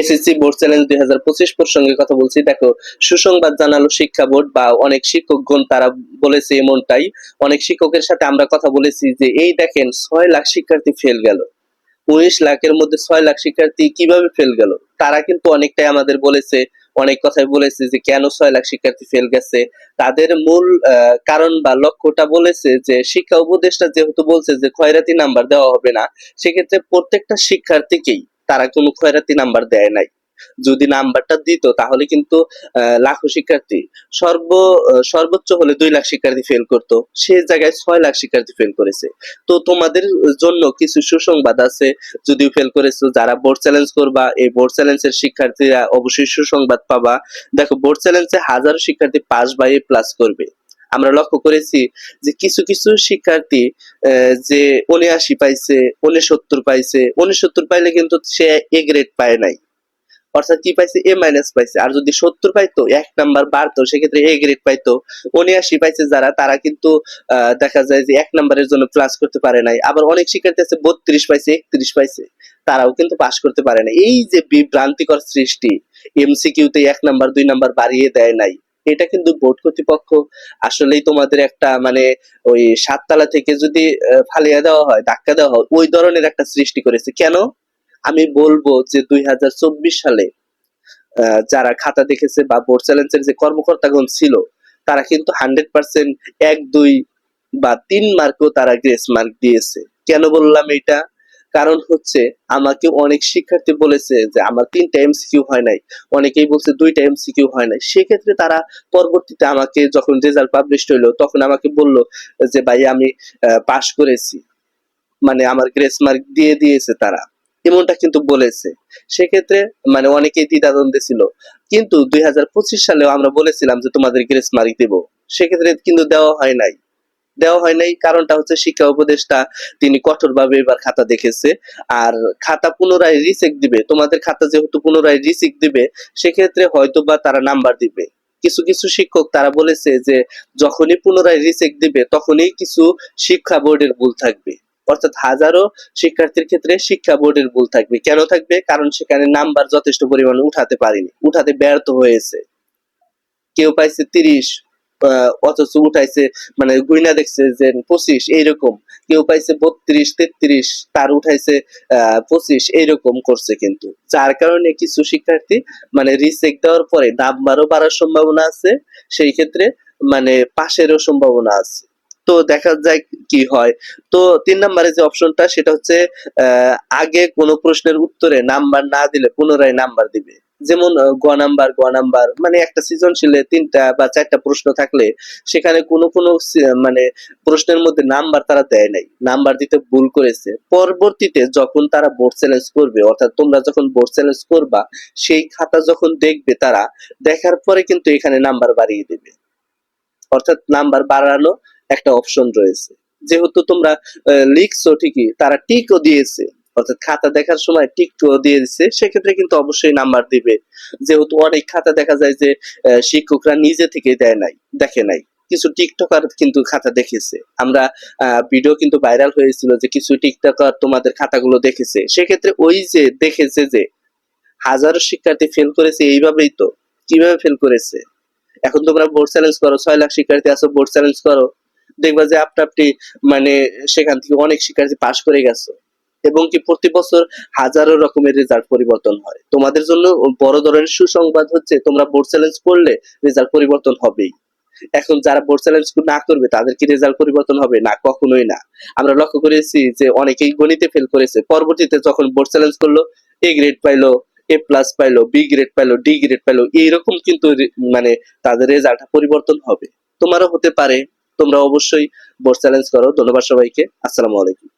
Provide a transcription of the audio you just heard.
SSC board challenge দুই হাজার পঁচিশ প্রসঙ্গে কথা বলছি। দেখো, সুসংবাদ জানালো শিক্ষা বোর্ড, বা অনেক শিক্ষকগণ তারা বলেছে এমনটাই। অনেক শিক্ষকের সাথে আমরা কথা বলেছি যে, এই দেখেন, ছয় লাখ শিক্ষার্থী ফেল গেল। উনিশ লাখের মধ্যে ছয় লাখ শিক্ষার্থী কীভাবে ফেল গেল? তারা কিন্তু অনেকটাই আমাদের বলেছে, অনেক কথাই বলেছে যে, কেন ছয় লাখ শিক্ষার্থী ফেল গেছে? তাদের মূল কারণ বা লক্ষ্যটা বলেছে যে, শিক্ষা উপদেষ্টা যেহেতু বলছে যে, খয়রাতি নাম্বার দেওয়া হবে না, সেক্ষেত্রে প্রত্যেকটা শিক্ষার্থীকেই তারা কোনো খয়রাতি নাম্বার দেয় নাই। যদি নাম্বারটা দিত, তাহলে কিন্তু লাখো শিক্ষার্থী, সর্ব সর্বোচ্চ হলে দুই লাখ শিক্ষার্থী ফেল করতো, সে জায়গায় ছয় লাখ শিক্ষার্থী ফেল করেছে। তো তোমাদের জন্য কিছু সুসংবাদ আছে, যদিও ফেল করেছ, যারা বোর্ড চ্যালেঞ্জ করবা, এই বোর্ড চ্যালেঞ্জের শিক্ষার্থীরা অবশ্যই সুসংবাদ পাবা। দেখো বোর্ড চ্যালেঞ্জে হাজারো শিক্ষার্থী পাস বা এ প্লাস করবে। আমরা লক্ষ্য করেছি যে কিছু কিছু শিক্ষার্থী যে উনআশি পাইছে, উনসত্তর পাইছে, উনসত্তর পাইলে কিন্তু সে এ গ্রেড পায় নাই। অর্থাৎ কি পাইছে? এ মাইনাস পাইছে। আর যদি সত্তর পাইতো, এক নাম্বার বাড়তো, সেক্ষেত্রে এ গ্রেড পাইতো। উনআশি পাইছে যারা, তারা কিন্তু দেখা যায় যে এক নাম্বারের জন্য ক্লাস করতে পারে নাই। আবার অনেক শিক্ষার্থী আছে, বত্রিশ পাইছে, একত্রিশ পাইছে। তারাও কিন্তু পাস করতে পারে না এই যে বিভ্রান্তিকর সৃষ্টি এমসিকিউতে এক নাম্বার দুই নাম্বার বাড়িয়ে দেয় নাই। এটা কিন্তু বোর্ড কর্তৃপক্ষ আসলেই তোমাদের একটা মানে ওই সাততলা থেকে যদি ফালিয়ে দেওয়া হয়, ধাক্কা দেওয়া হয়, ওই ধরনের একটা সৃষ্টি করেছে। কেন? আমি বলব যে দুই হাজার চব্বিশ সালে যারা খাতা দেখেছে বা বোর্ড চ্যালেঞ্জের যে কর্মকর্তাগণ ছিল, তারা কিন্তু হান্ড্রেড পার্সেন্ট এক, দুই বা তিন মার্কও তারা গ্রেস মার্ক দিয়েছে। কেন বললাম এটা কারণ হচ্ছে আমাকে অনেক শিক্ষার্থী বলেছে যে আমার তিনটা এমসিকিউ হয় নাই। অনেকেই বলছে দুইটা এমসিকিউ হয় নাই। সেক্ষেত্রে তারা পরবর্তীতে আমাকে যখন রেজাল্ট পাবলিশ হইল, তখন আমাকে বলল যে, ভাই, আমি পাশ করেছি। মানে আমার গ্রেস মার্ক দিয়ে দিয়েছে তারা। এমনটা কিন্তু বলেছে। সেক্ষেত্রে মানে অনেকেই দ্বিধাদ্বন্দ্বে ছিল। কিন্তু দুই সালেও আমরা বলেছিলাম যে, তোমাদের গ্রেস মার্ক দেব। সেক্ষেত্রে কিন্তু দেওয়া হয় নাই। দেওয়া হয় নাই। কারণটা হচ্ছে শিক্ষা উপদেষ্টা তিনি কঠোরভাবে এবার খাতা দেখেছে। আর খাতা পুনরায় রিচেক দিবে। তোমাদের খাতা যেহেতু পুনরায় রিচেক দিবে, সেক্ষেত্রে হয়তো বা তারা নাম্বার দিবে। কিছু কিছু শিক্ষক তারা বলেছে যে, যখনই পুনরায় রিচেক দিবে, তখনই কিছু শিক্ষা বোর্ডের ভুল থাকবে। অর্থাৎ হাজারো শিক্ষার্থীর ক্ষেত্রে শিক্ষা বোর্ডের ভুল থাকবে। কেন থাকবে? কারণ সেখানে নাম্বার যথেষ্ট পরিমাণে উঠাতে পারেনি। উঠাতে ব্যর্থ হয়েছে। কেউ পাইছে তিরিশ অথচ উঠাইছে মানে গুইনা দেখছে যে পঁচিশ, এইরকম। কেউ পাইছে বত্রিশ, তেত্রিশ, তার উঠাইছে পঁচিশ, এইরকম করছে কিন্তু। যার কারণে কিছু শিক্ষার্থী মানে রিচেক দেওয়ার পরে নাম্বারও বাড়ার সম্ভাবনা আছে, সেই ক্ষেত্রে মানে পাশেরও সম্ভাবনা আছে। তো দেখা যায় কি হয়। তো তিন নম্বরে যে অপশনটা, সেটা হচ্ছে আগে কোনো প্রশ্নের উত্তরে নাম্বার না দিলে পুনরায় নাম্বার দিবে। যেমন গ নাম্বার গ নাম্বার মানে একটা সৃজনশীলে তিনটা বা চারটা প্রশ্ন থাকলে সেখানে কোনো কোনো মানে প্রশ্নের মধ্যে নাম্বার তারা দেয় নাই। নাম্বার দিতে ভুল করেছে। পরবর্তীতে যখন তারা বোর্ড চ্যালেঞ্জ করবে, অর্থাৎ তোমরা যখন বোর্ড চ্যালেঞ্জ করবা, সেই খাতা যখন দেখবে তারা, দেখার পরে কিন্তু এখানে নাম্বার বাড়িয়ে দেবে। অর্থাৎ নাম্বার বাড়ানো একটা অপশন রয়েছে। যেহেতু তোমরা লিখছো ঠিকই, তারা টিকও দিয়েছে। অর্থাৎ খাতা দেখার সময় টিকও দিয়ে দিচ্ছে সেক্ষেত্রে কিন্তু অবশ্যই নাম্বার দিবে। যেহেতু অনেক খাতা দেখা যায় যে শিক্ষকরা নিজে থেকে দেয় নাই, দেখে নাই। কিছু টিকটকার কিন্তু খাতা দেখেছে। আমরা ভিডিও কিন্তু ভাইরাল হয়েছিল যে কিছু টিকটকার তোমাদের খাতাগুলো দেখেছে। সেক্ষেত্রে ওই যে দেখেছে যে, হাজারো শিক্ষার্থী ফেল করেছে এইভাবেই তো। কীভাবে ফেল করেছে? এখন তোমরা বোর্ড চ্যালেঞ্জ করো, ছয় লাখ শিক্ষার্থী আছো বোর্ড চ্যালেঞ্জ করো। দেখবা যে আপনা আপনি মানে সেখান থেকে অনেক শিক্ষার্থী পাশ করে গেছো। এবং কি প্রতি বছর হাজারো রকমের রেজাল্ট পরিবর্তন হয়। তোমাদের জন্য বড় ধরনের সুসংবাদ হচ্ছে, তোমরা বোর্ড চ্যালেঞ্জ করলে রেজাল্ট পরিবর্তন হবেই। এখন যারা বোর্ড চ্যালেঞ্জ না করবে, তাদের কি রেজাল্ট পরিবর্তন হবে? না, কখনোই না। আমরা লক্ষ্য করেছি যে অনেকেই গণিতে ফেল করেছে। পরবর্তীতে যখন বোর্ড চ্যালেঞ্জ করল এ গ্রেড পাইলো এ প্লাস পাইলো বি গ্রেড পাইলো ডি গ্রেড পাইলো, এইরকম কিন্তু মানে তাদের রেজাল্ট পরিবর্তন হবে। তোমারও হতে পারে, তোমরা অবশ্যই বোর্ড চ্যালেঞ্জ করো। ধন্যবাদ সবাইকে। আসসালামু আলাইকুম।